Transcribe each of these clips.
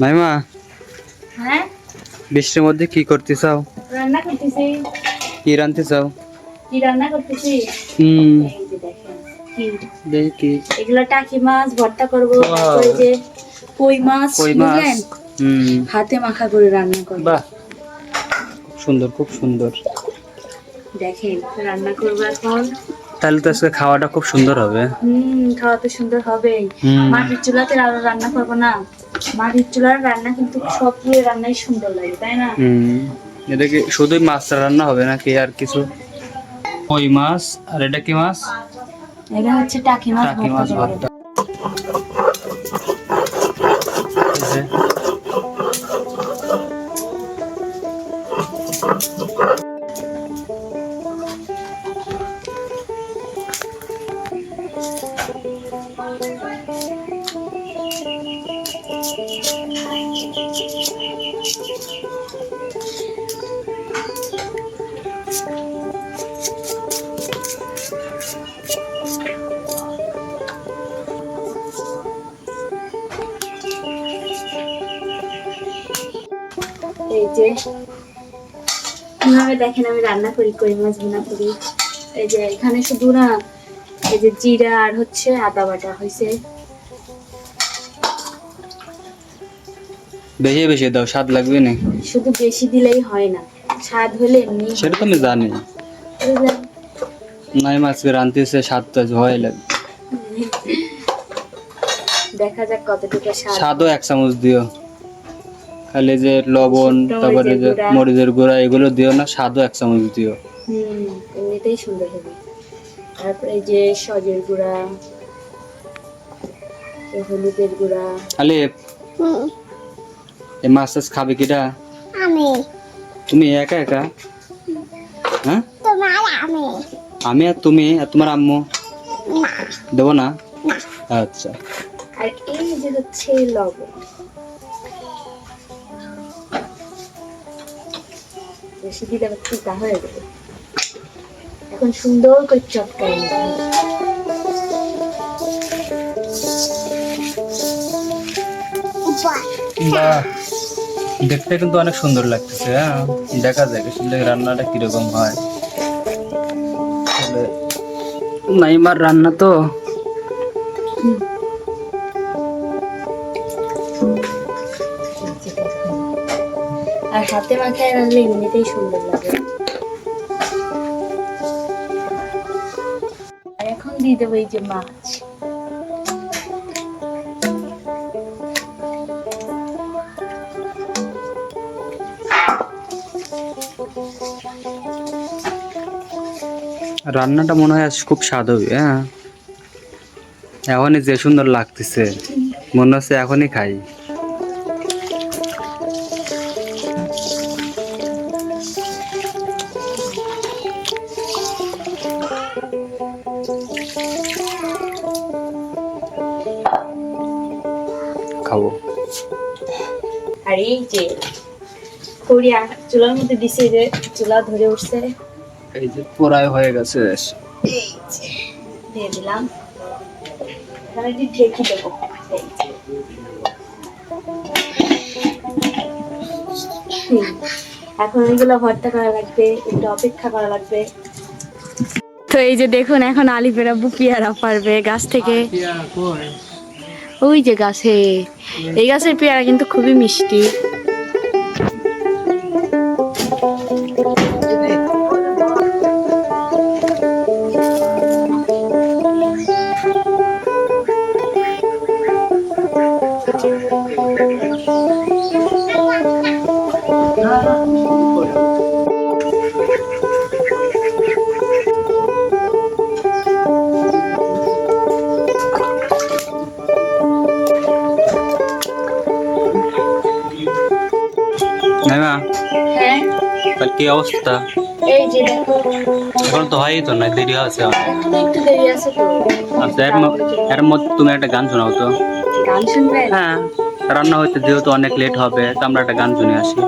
নাইমা হ্যাঁ? বৃষ্টির মধ্যে কি করতে চাও রান্না করতেছি। কি রাঁধতে চাও কি রান্না করতেছি? হুম। দেখি এগুলো টাকি মাছ ভর্তা করব. তারপরে যে কই মাছ কই মাছ হুম। হাতে মাখা করে রান্না করব। বাহ। খুব সুন্দর খুব সুন্দর। দেখেন রান্না করব এখন। তাহলে তো আজকে খাওয়াটা খুব সুন্দর হবে। হুম খাওয়া তো সুন্দর হবেই। মাটির চুলাতে আরও রান্না করব না। মাটির চুলার রান্না কিন্তু সব দিয়ে রান্নাই সুন্দর লাগে তাই না? হুম। এটা কি শুধুই মাছ রান্না হবে নাকি আর কিছু? কই মাছ? আর এটা কি মাছ? এটা হচ্ছে টাকি মাছ টাকি মাছ ভর্তা। এই যে কীভাবে দেখেন আমি রান্না করি কই মাছ ভুনা করি? এই যে এখানে শুধু না এই যে জিরা আর হচ্ছে আদা বাটা হয়েছে বেশি বেশি দাও স্বাদ লাগবে না? শুধু বেশি দিলেই হয় না। স্বাদ হলে এমনি সেটা তো আমি জানি। নাই মাছকে রাঁধতেছে স্বাদ তো হয় লাগবে দেখা যাক কতটুকু স্বাদ। স্বাদও এক চামচ দিও। খালি যে লবণ তারপরে যে মরিচের গুঁড়া। এগুলো দিও না স্বাদও এক চামচ দিও। হুম এমনিতেই সুন্দর হবে। তারপরে যে সজের গুঁড়া হলুদের গুঁড়া। খালি এই মাছ টাছ খাবে কিটা? আমি। তুমি একা একা? হ্যাঁ? তোমার আমি। আমি আর তুমি আর তোমার আম্মু? দেবো না। আচ্ছা। আর এই যে হচ্ছে লবণ। বেশি দিলে আবার তিতা হয়ে যাবে। এখন সুন্দর করে চটকাই নিতে হবে। বাহ। দেখতে কিন্তু অনেক সুন্দর লাগতেছে হ্যাঁ? দেখা যায় আসলে রান্নাটা কীরকম হয়। নাইমার রান্না তো হাতে মাখায় রান্না এমনিতেই সুন্দর লাগে। এখন দিয়ে দেবো এই যে মাছ। রান্নাটা মনে হয় খুব স্বাদ হবে হ্যাঁ? এখনই যে সুন্দর লাগতেছে। মনে হচ্ছে এখনই খাই। যে খড়িয়া চুলার মধ্যে দিছে যে চুলা ধরে উঠছে। এই যে পোড়াই হয়ে গেছে। এই যে দিয়ে দিলাম। এখানে একটু ঢেকে দেবো। যে। এখন এগুলো ভর্তা করা লাগবে একটু অপেক্ষা করা লাগবে। তো এই যে দেখুন এখন আলিপেরা বুকিয়ারা পারবে গাছ থেকে। ওই যে গাছে। এই গাছের পেয়ারা কিন্তু খুবই মিষ্টি। নাইমা হ্যাঁ। তাহলে কি অবস্থা? এই যে দেখো। এখন তো হয়ই তো না দেরি আছে একটু দেরি আছে তো। আচ্ছা এর এর মধ্যে তুমি একটা গান শোনাও তো। গান শুনবেন হ্যাঁ রান্না হইতে যেহেতু অনেক লেট হবে তো আমরা একটা গান শুনে আসি।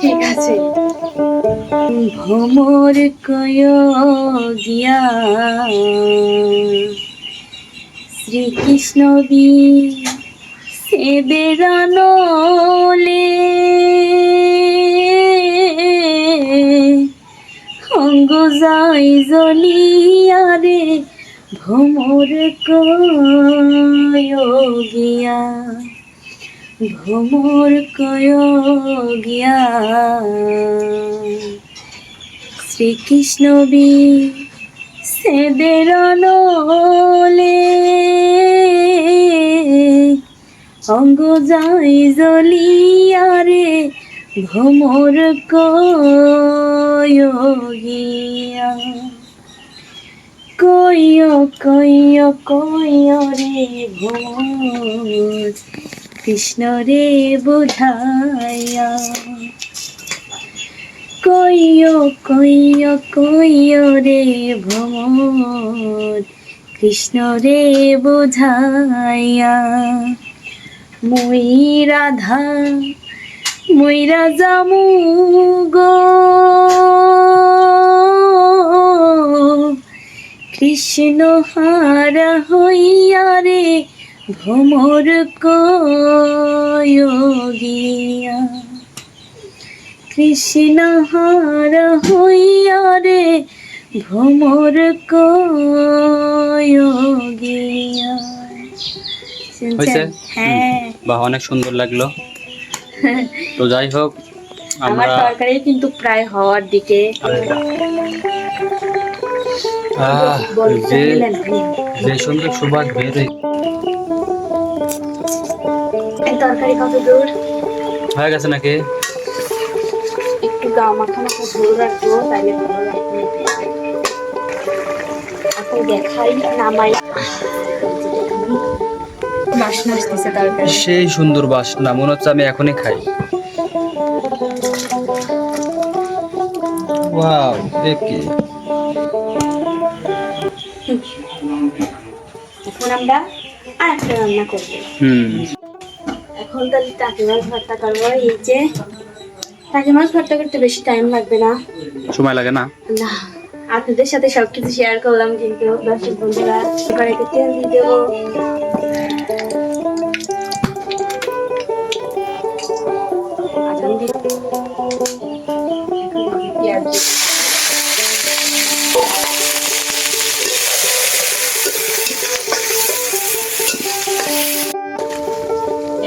ঠিক আছে। ভ্রমর কয় গিয়া শ্রীকৃষ্ণ বি সেদের যাই জ্বলিয়া রে ভ্রমর কয়গিয়া ভ্রমর কয়গিয়া শ্রীকৃষ্ণ বি সেদের নলে অঙ্গ যাই জ্বলিয়া রে ভ্রমর কয়গিয়া কয় কয় কয় রে ভ্রমর কৃষ্ণ রে বোঝায়া কইয় কইয় কইয় রে ভ্রমর কৃষ্ণ রে বোঝায়া মই রাধা মই রাজা গো। কৃষ্ণ হারা হইয়া রে ভ্রমর কয়গিয়া কৃষ্ণ হার হইয়া রে ভ্রমর কয়গিয়া? হ্যাঁ। বা অনেক সুন্দর লাগল। তো যাই হোক আমার তরকারি কিন্তু প্রায় হওয়ার দিকে যে সুন্দর সুবাস বের হয়ে- এই তরকারি কত দূর? হয়ে গেছে নাকি? একটু গা মাখা মাখা ঝোল রাখব তাইলে ভালো লাগবে। এখন দেখাই নামাই। বাসনা আসতেছে তরকারি সেই সুন্দর বাসনা মনে হচ্ছে আমি এখনই খাই। ওয়াও এখন আমরা আর একটা রান্না করব। হুম। এখন তাহলে টাকি মাছ ভর্তা করব। এই যে টাকি মাছ ভর্তা করতে বেশি টাইম লাগবে না। সময় লাগে না? না আপনাদের সাথে সবকিছু শেয়ার করলাম কিন্তু দর্শক বন্ধুরা কড়াইতে তেল দিয়ে দেবো।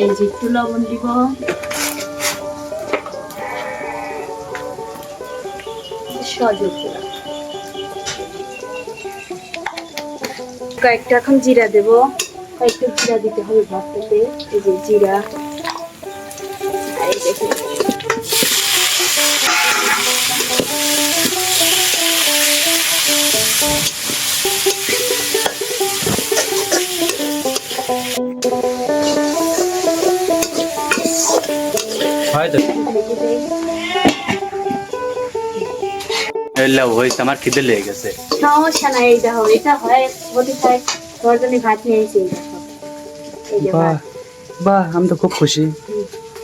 এই একটু লবণ দিব। কয়েকটা এখন জিরা দেব। কয়েকটা জিরা দিতে হবে ভাতটাতে। এই যে জিরা। দেখুন। এলাও হয়েছে আমার খিদে লেগে গেছে। সমস্যা নাই এইটা হবে এটা হয় হতে চাই বর্তমানে ভাত নিয়ে এসে। এই বাহ বাহ আমি তো খুব খুশি।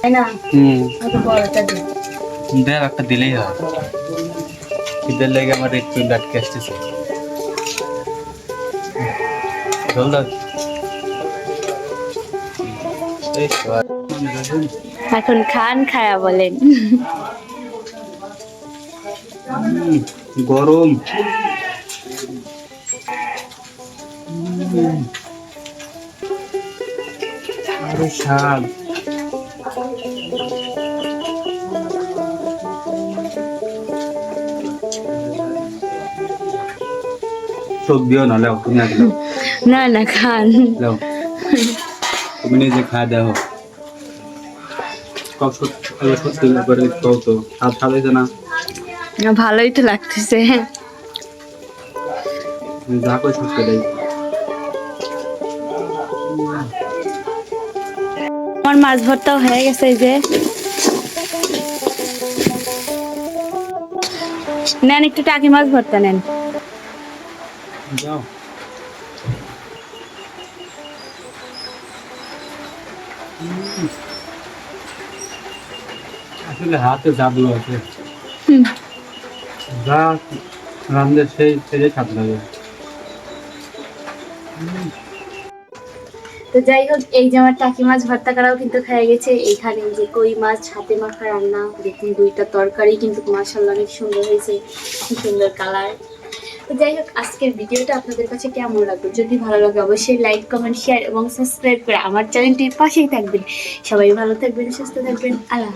তাই না? হুম। দেখ একটা দিলেই হয়। খিদের লেগে আমার একটু ডাটকে আসতেছে। এই এখন খান খায়া বলেন। হুম, গরম। আরে স্বাদ। চোখ দিও না লেও তুমি না না খান। লেও। তুমি নিজে খাওয়া দেও কব সত্যি করে কও হাত না। ভালোই তো লাগতেছে। তুমি যা কই সত্যি দেই। আমার মাছ ভর্তাও হয়ে গেছে এই যে। নেন একটু টাকি মাছ ভর্তা নেন। যাও। আসলে হাতে জাদু আছে। হুম। যা রান্ধে সেই তো যাই হোক, এই যে আমার টাকি মাছ ভর্তা করাও কিন্তু খেয়ে গেছে। এইখানে যে কই মাছ, হাতে মাখা রান্না, দেখুন দুইটা তরকারি কিন্তু মাসাল্লাহ অনেক সুন্দর হয়েছে সুন্দর কালার। তো যাই হোক, আজকের ভিডিওটা আপনাদের কাছে কেমন লাগল? যদি ভালো লাগে অবশ্যই লাইক, কমেন্ট, শেয়ার এবং সাবস্ক্রাইব করে আমার চ্যানেলটির পাশেই থাকবেন। সবাই ভালো থাকবেন, সুস্থ থাকবেন। আল্লাহ